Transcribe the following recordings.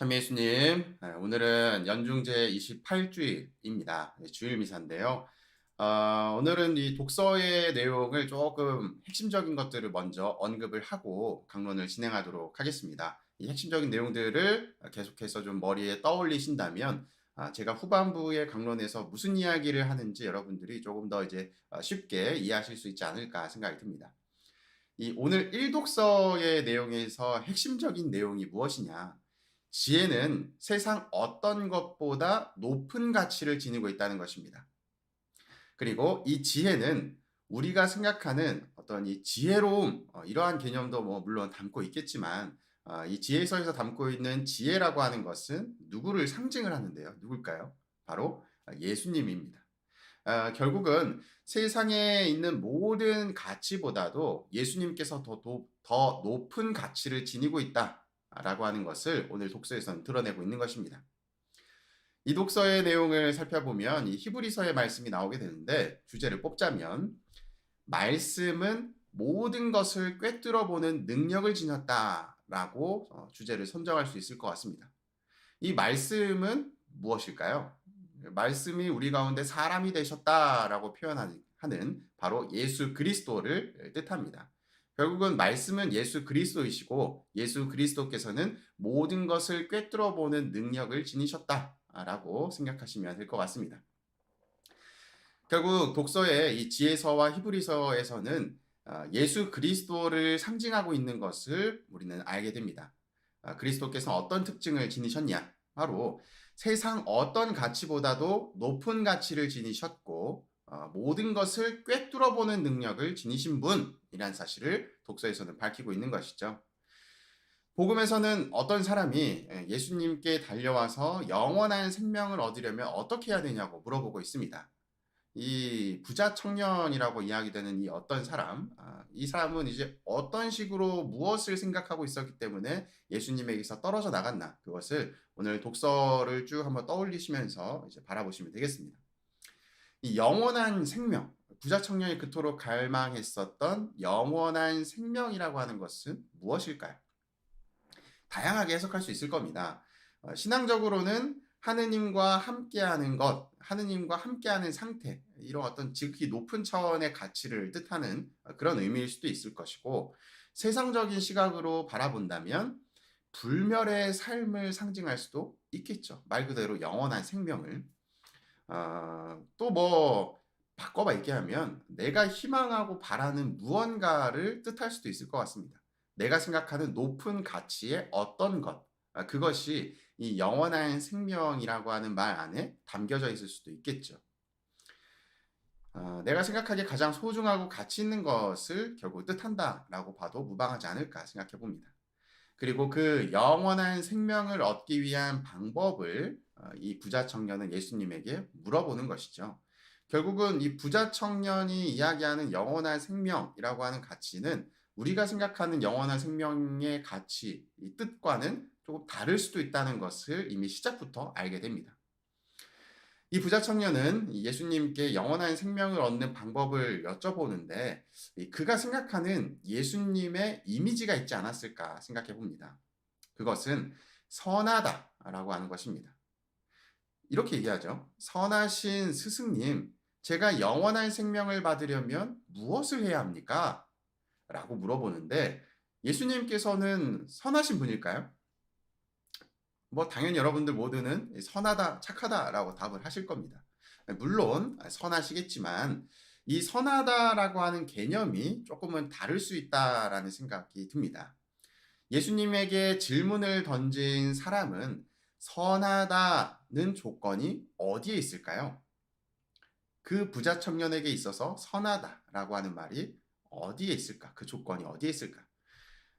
참 예수님, 네, 오늘은 연중제 28주일입니다. 주일 미사인데요. 어, 오늘은 이 독서의 내용을 조금 핵심적인 것들을 먼저 언급을 하고 강론을 진행하도록 하겠습니다. 이 핵심적인 내용들을 계속해서 좀 머리에 떠올리신다면 아, 제가 후반부의 강론에서 무슨 이야기를 하는지 여러분들이 조금 더 이제 어, 쉽게 이해하실 수 있지 않을까 생각이 듭니다. 이 오늘 1독서의 내용에서 핵심적인 내용이 무엇이냐? 지혜는 세상 어떤 것보다 높은 가치를 지니고 있다는 것입니다. 그리고 이 지혜는 우리가 생각하는 어떤 이 지혜로움, 어, 이러한 개념도 뭐 물론 담고 있겠지만, 어, 이 지혜서에서 담고 있는 지혜라고 하는 것은 누구를 상징을 하는데요. 누굴까요? 바로 예수님입니다. 어, 결국은 세상에 있는 모든 가치보다도 예수님께서 더, 더, 더 높은 가치를 지니고 있다. 라고 하는 것을 오늘 독서에서는 드러내고 있는 것입니다. 이 독서의 내용을 살펴보면 이 히브리서의 말씀이 나오게 되는데 주제를 뽑자면 말씀은 모든 것을 꿰뚫어 보는 능력을 지녔다라고 어, 주제를 선정할 수 있을 것 같습니다. 이 말씀은 무엇일까요? 말씀이 우리 가운데 사람이 되셨다라고 표현하는 바로 예수 그리스도를 뜻합니다. 결국은 말씀은 예수 그리스도이시고 예수 그리스도께서는 모든 것을 꿰뚫어 보는 능력을 지니셨다라고 생각하시면 될 것 같습니다. 결국 독서의 이 지혜서와 히브리서에서는 어, 예수 그리스도를 상징하고 있는 것을 우리는 알게 됩니다. 어, 그리스도께서 어떤 특징을 지니셨냐? 바로 세상 어떤 가치보다도 높은 가치를 지니셨고 어, 모든 것을 꿰뚫어 보는 능력을 지니신 분이란 사실을 독서에서는 밝히고 있는 것이죠. 복음에서는 어떤 사람이 예, 예수님께 달려와서 영원한 생명을 얻으려면 어떻게 해야 되냐고 물어보고 있습니다. 이 부자 청년이라고 이야기되는 이 어떤 사람, 아, 이 사람은 이제 어떤 식으로 무엇을 생각하고 있었기 때문에 예수님에게서 떨어져 나갔나 그것을 오늘 독서를 쭉 한번 떠올리시면서 이제 바라보시면 되겠습니다. 이 영원한 생명, 부자 청년이 그토록 갈망했었던 영원한 생명이라고 하는 것은 무엇일까요? 다양하게 해석할 수 있을 겁니다. 어, 신앙적으로는 하느님과 함께하는 것, 하느님과 함께하는 상태, 이런 어떤 지극히 높은 차원의 가치를 뜻하는 그런 의미일 수도 있을 것이고, 세상적인 시각으로 바라본다면 불멸의 삶을 상징할 수도 있겠죠. 말 그대로 영원한 생명을. 어, 또뭐 바꿔봐 얘기하면 내가 희망하고 바라는 무언가를 뜻할 수도 있을 것 같습니다. 내가 생각하는 높은 가치의 어떤 것, 아, 그것이 이 영원한 생명이라고 하는 말 안에 담겨져 있을 수도 있겠죠. 어, 내가 생각하기에 가장 소중하고 가치 있는 것을 결국 뜻한다라고 봐도 무방하지 않을까 생각해 봅니다. 그리고 그 영원한 생명을 얻기 위한 방법을 어, 이 부자 청년은 예수님에게 물어보는 것이죠. 결국은 이 부자 청년이 이야기하는 영원한 생명이라고 하는 가치는 우리가 생각하는 영원한 생명의 가치, 이 뜻과는 조금 다를 수도 있다는 것을 이미 시작부터 알게 됩니다. 이 부자 청년은 예수님께 영원한 생명을 얻는 방법을 여쭤보는데 그가 생각하는 예수님의 이미지가 있지 않았을까 생각해 봅니다. 그것은 선하다라고 하는 것입니다. 이렇게 얘기하죠. 선하신 스승님, 제가 영원한 생명을 받으려면 무엇을 해야 합니까? 라고 물어보는데 예수님께서는 선하신 분일까요? 뭐 당연히 여러분들 모두는 선하다, 착하다라고 답을 하실 겁니다. 물론 선하시겠지만 이 선하다라고 하는 개념이 조금은 다를 수 있다라는 생각이 듭니다. 예수님에게 질문을 던진 사람은 선하다는 조건이 어디에 있을까요? 그 부자 청년에게 있어서 선하다라고 하는 말이 어디에 있을까? 그 조건이 어디에 있을까?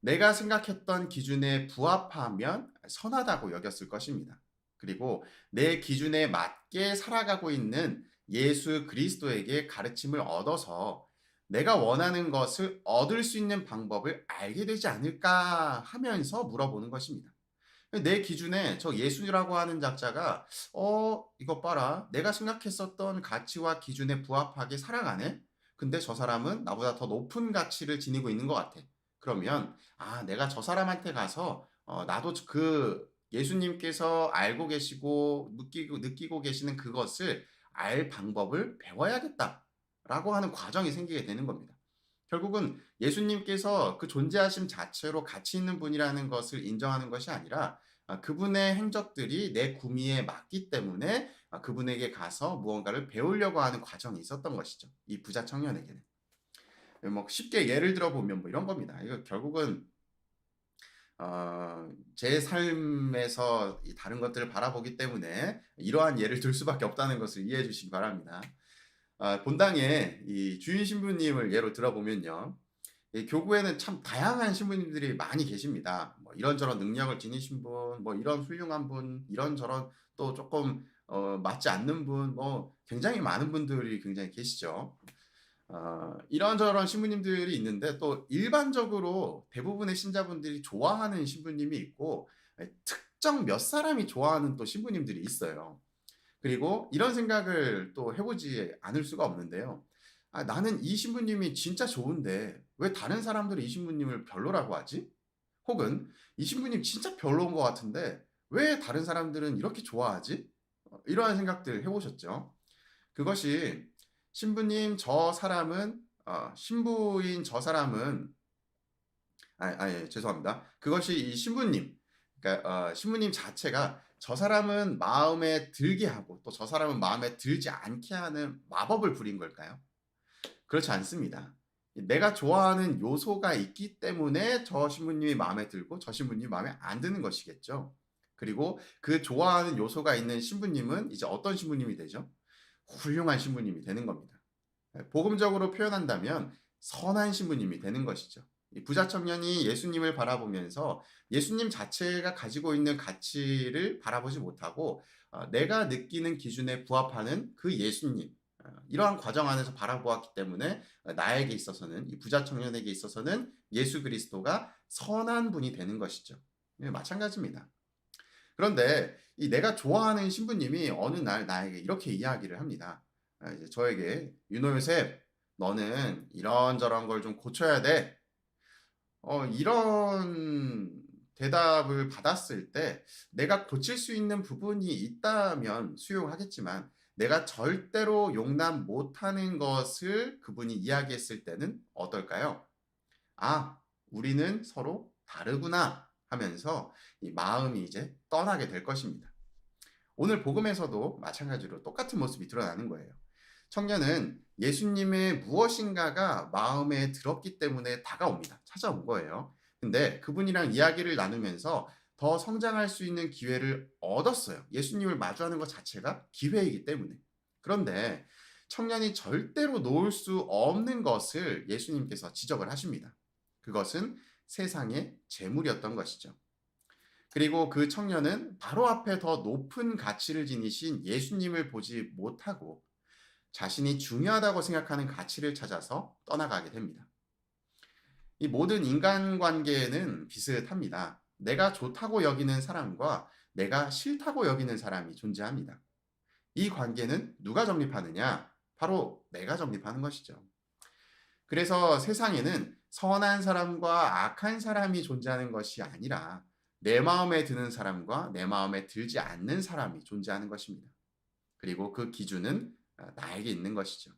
내가 생각했던 기준에 부합하면 선하다고 여겼을 것입니다. 그리고 내 기준에 맞게 살아가고 있는 예수 그리스도에게 가르침을 얻어서 내가 원하는 것을 얻을 수 있는 방법을 알게 되지 않을까 하면서 물어보는 것입니다. 내 기준에 저 예수라고 하는 작자가 어 이것 봐라 내가 생각했었던 가치와 기준에 부합하게 살아가네 근데 저 사람은 나보다 더 높은 가치를 지니고 있는 것 같아 그러면 아 내가 저 사람한테 가서 어, 나도 그 예수님께서 알고 계시고 느끼고, 느끼고 계시는 그것을 알 방법을 배워야겠다라고 하는 과정이 생기게 되는 겁니다. 결국은 예수님께서 그 존재하심 자체로 가치 있는 분이라는 것을 인정하는 것이 아니라 아, 그분의 행적들이 내 구미에 맞기 때문에 아, 그분에게 가서 무언가를 배우려고 하는 과정이 있었던 것이죠. 이 부자 청년에게는. 뭐 쉽게 예를 들어 보면 뭐 이런 겁니다. 이거 결국은 어, 제 삶에서 다른 것들을 바라보기 때문에 이러한 예를 들 수밖에 없다는 것을 이해해 주시기 바랍니다. 아, 본당에 이 주인 신부님을 예로 들어보면요. 교구에는 참 다양한 신부님들이 많이 계십니다. 뭐 이런저런 능력을 지니신 분, 뭐 이런 훌륭한 분, 이런저런 또 조금 어, 맞지 않는 분, 뭐 굉장히 많은 분들이 굉장히 계시죠. 어, 이런저런 신부님들이 있는데 또 일반적으로 대부분의 신자분들이 좋아하는 신부님이 있고 특정 몇 사람이 좋아하는 또 신부님들이 있어요. 그리고 이런 생각을 또 해보지 않을 수가 없는데요. 아, 나는 이 신부님이 진짜 좋은데 왜 다른 사람들이 이 신부님을 별로라고 하지? 혹은 이 신부님 진짜 별로인 것 같은데 왜 다른 사람들은 이렇게 좋아하지? 어, 이러한 생각들 해보셨죠? 그것이 신부님 저 사람은 어, 신부인 저 사람은 아, 아 예, 죄송합니다. 그것이 이 신부님 그러니까 어, 신부님 자체가 저 사람은 마음에 들게 하고 또 저 사람은 마음에 들지 않게 하는 마법을 부린 걸까요? 그렇지 않습니다. 내가 좋아하는 요소가 있기 때문에 저 신부님이 마음에 들고 저 신부님이 마음에 안 드는 것이겠죠. 그리고 그 좋아하는 요소가 있는 신부님은 이제 어떤 신부님이 되죠? 훌륭한 신부님이 되는 겁니다. 복음적으로 표현한다면 선한 신부님이 되는 것이죠. 부자 청년이 예수님을 바라보면서 예수님 자체가 가지고 있는 가치를 바라보지 못하고 어, 내가 느끼는 기준에 부합하는 그 예수님 어, 이러한 과정 안에서 바라보았기 때문에 나에게 있어서는 이 부자 청년에게 있어서는 예수 그리스도가 선한 분이 되는 것이죠. 예, 마찬가지입니다. 그런데 이 내가 좋아하는 신부님이 어느 날 나에게 이렇게 이야기를 합니다. 아, 이제 저에게 윤호 요셉 너는 이런저런 걸 좀 고쳐야 돼. 어, 이런 대답을 받았을 때 내가 고칠 수 있는 부분이 있다면 수용하겠지만 내가 절대로 용납 못하는 것을 그분이 이야기했을 때는 어떨까요? 아, 우리는 서로 다르구나 하면서 이 마음이 이제 떠나게 될 것입니다. 오늘 복음에서도 마찬가지로 똑같은 모습이 드러나는 거예요. 청년은 예수님의 무엇인가가 마음에 들었기 때문에 다가옵니다. 찾아온 거예요. 근데 그분이랑 이야기를 나누면서 더 성장할 수 있는 기회를 얻었어요. 예수님을 마주하는 것 자체가 기회이기 때문에. 그런데 청년이 절대로 놓을 수 없는 것을 예수님께서 지적을 하십니다. 그것은 세상의 재물이었던 것이죠. 그리고 그 청년은 바로 앞에 더 높은 가치를 지니신 예수님을 보지 못하고 자신이 중요하다고 생각하는 가치를 찾아서 떠나가게 됩니다. 이 모든 인간관계에는 비슷합니다. 내가 좋다고 여기는 사람과 내가 싫다고 여기는 사람이 존재합니다. 이 관계는 누가 정립하느냐? 바로 내가 정립하는 것이죠. 그래서 세상에는 선한 사람과 악한 사람이 존재하는 것이 아니라 내 마음에 드는 사람과 내 마음에 들지 않는 사람이 존재하는 것입니다. 그리고 그 기준은 아, 나에게 있는 것이죠.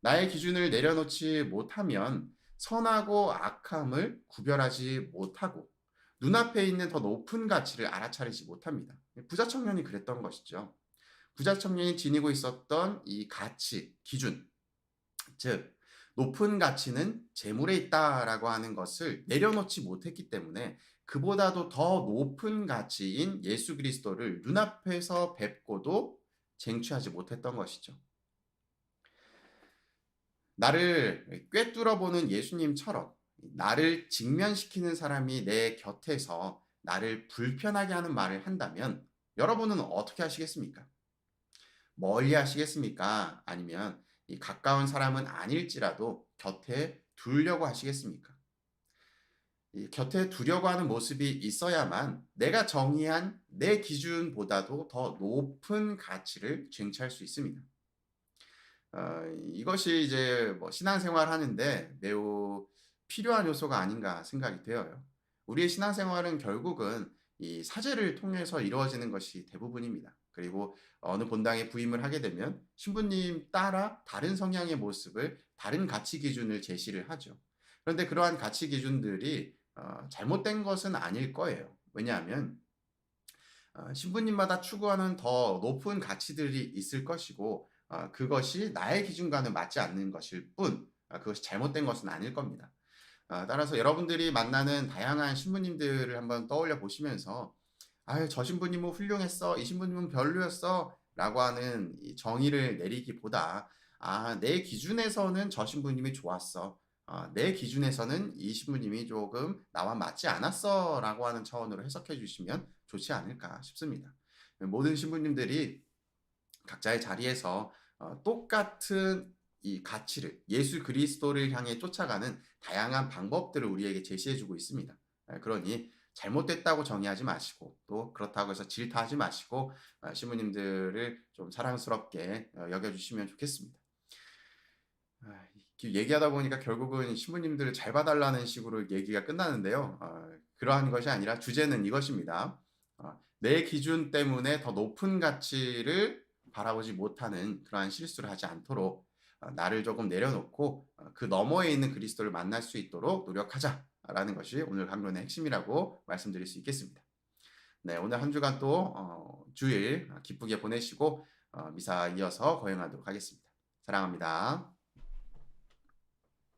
나의 기준을 내려놓지 못하면 선하고 악함을 구별하지 못하고 눈앞에 있는 더 높은 가치를 알아차리지 못합니다. 부자 청년이 그랬던 것이죠. 부자 청년이 지니고 있었던 이 가치, 기준, 즉 높은 가치는 재물에 있다라고 하는 것을 내려놓지 못했기 때문에 그보다도 더 높은 가치인 예수 그리스도를 눈앞에서 뵙고도 쟁취하지 못했던 것이죠. 나를 꿰뚫어 보는 예수님처럼 나를 직면시키는 사람이 내 곁에서 나를 불편하게 하는 말을 한다면 여러분은 어떻게 하시겠습니까? 멀리 하시겠습니까? 아니면 이 가까운 사람은 아닐지라도 곁에 두려고 하시겠습니까? 곁에 두려고 하는 모습이 있어야만 내가 정의한 내 기준보다도 더 높은 가치를 쟁취할 수 있습니다. 어, 이것이 이제 뭐 신앙생활 하는데 매우 필요한 요소가 아닌가 생각이 되어요. 우리의 신앙생활은 결국은 이 사제를 통해서 이루어지는 것이 대부분입니다. 그리고 어느 본당에 부임을 하게 되면 신부님 따라 다른 성향의 모습을 다른 가치 기준을 제시를 하죠. 그런데 그러한 가치 기준들이 어, 잘못된 것은 아닐 거예요. 왜냐하면 어, 신부님마다 추구하는 더 높은 가치들이 있을 것이고 어, 그것이 나의 기준과는 맞지 않는 것일 뿐 어, 그것이 잘못된 것은 아닐 겁니다. 어, 따라서 여러분들이 만나는 다양한 신부님들을 한번 떠올려 보시면서 아유 저 신부님은 훌륭했어 이 신부님은 별로였어 라고 하는 이 정의를 내리기보다 아 내 기준에서는 저 신부님이 좋았어 어, 내 기준에서는 이 신부님이 조금 나와 맞지 않았어 라고 하는 차원으로 해석해 주시면 좋지 않을까 싶습니다. 모든 신부님들이 각자의 자리에서 어, 똑같은 이 가치를 예수 그리스도를 향해 쫓아가는 다양한 방법들을 우리에게 제시해 주고 있습니다. 예, 그러니 잘못됐다고 정의하지 마시고 또 그렇다고 해서 질타하지 마시고 어, 신부님들을 좀 사랑스럽게 어, 여겨주시면 좋겠습니다. 아, 이- 얘기하다 보니까 결국은 신부님들을 잘 봐달라는 식으로 얘기가 끝나는데요. 어, 그러한 것이 아니라 주제는 이것입니다. 어, 내 기준 때문에 더 높은 가치를 바라보지 못하는 그러한 실수를 하지 않도록 어, 나를 조금 내려놓고 어, 그 너머에 있는 그리스도를 만날 수 있도록 노력하자 라는 것이 오늘 강론의 핵심이라고 말씀드릴 수 있겠습니다. 네, 오늘 한 주간 또 어, 주일 기쁘게 보내시고 어, 미사 이어서 거행하도록 하겠습니다. 사랑합니다.